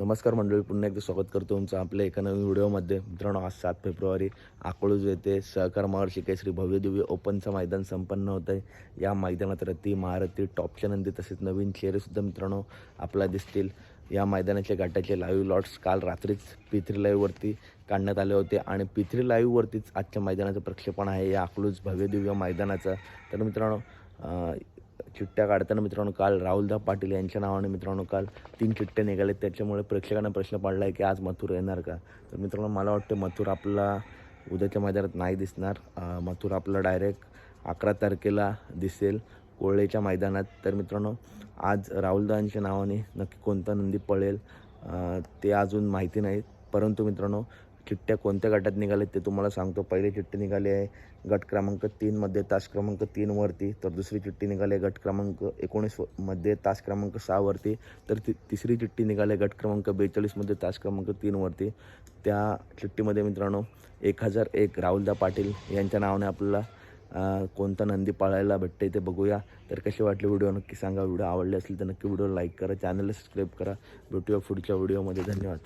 नमस्कार मंडळी पुन्हा एकदा स्वागत करतो तुमचं आपल्या एका नवीन व्हिडिओमध्ये. मित्रांनो आज सात फेब्रुवारी अकलूज येथे सहकार महर्षी केसरी भव्य दिव्य ओपनचं मैदान संपन्न होत आहे. या मैदानात रती महारथी टॉपच्या नंदी तसेच नवीन चेहरेसुद्धा मित्रांनो आपला दिसतील. या मैदानाच्या गाठाचे लाईव्ह लॉट्स काल रात्रीच पिथरी लाईव्हवरती काढण्यात आले होते आणि पिथ्री लाईव्हवरतीच आजच्या मैदानाचं प्रक्षेपण आहे. या अकलूज भव्यदिव्य मैदानाचं. तर मित्रांनो चिठ्ठ्या काढताना मित्रांनो काल राहुलदा पाटील यांच्या नावाने मित्रांनो काल तीन चिठ्ठ्या निघाले त्याच्यामुळे प्रेक्षकांना प्रश्न पडला आहे की आज मथुर येणार का? तर मित्रांनो मला वाटतं मथुर आपला उद्याच्या मैदानात नाही दिसणार. मथुर आपला डायरेक्ट अकरा तारखेला दिसेल कोळेच्या मैदानात. तर मित्रांनो आज राहुलदांच्या नावाने नक्की कोणता नंदी पळेल ते अजून माहिती नाही परंतु मित्रांनो चिठ्ठ्या कोणत्या गटात निघाल्या ते तुम्हाला सांगतो. पहिली चिठ्ठी निघाली आहे गट क्रमांक तीनमध्ये तास क्रमांक तीनवरती तर दुसरी चिठ्ठी निघाली आहे गट क्रमांक एकोणीसमध्ये तास क्रमांक सहावरती तर ती तिसरी चिठ्ठी निघाली आहे गट क्रमांक बेचाळीसमध्ये तास क्रमांक तीनवरती त्या चिठ्ठीमध्ये मित्रांनो एक हजार एक राहुलदा पाटील यांच्या नावाने आपल्याला कोणता नंदी पाळायला भेटते ते बघूया. तर कसे वाटले व्हिडिओ नक्की सांगा. व्हिडिओ आवडले असेल तर नक्की व्हिडिओ लाईक करा चॅनलला सबस्क्राईब करा. भेटूया पुढच्या व्हिडिओमध्ये. धन्यवाद.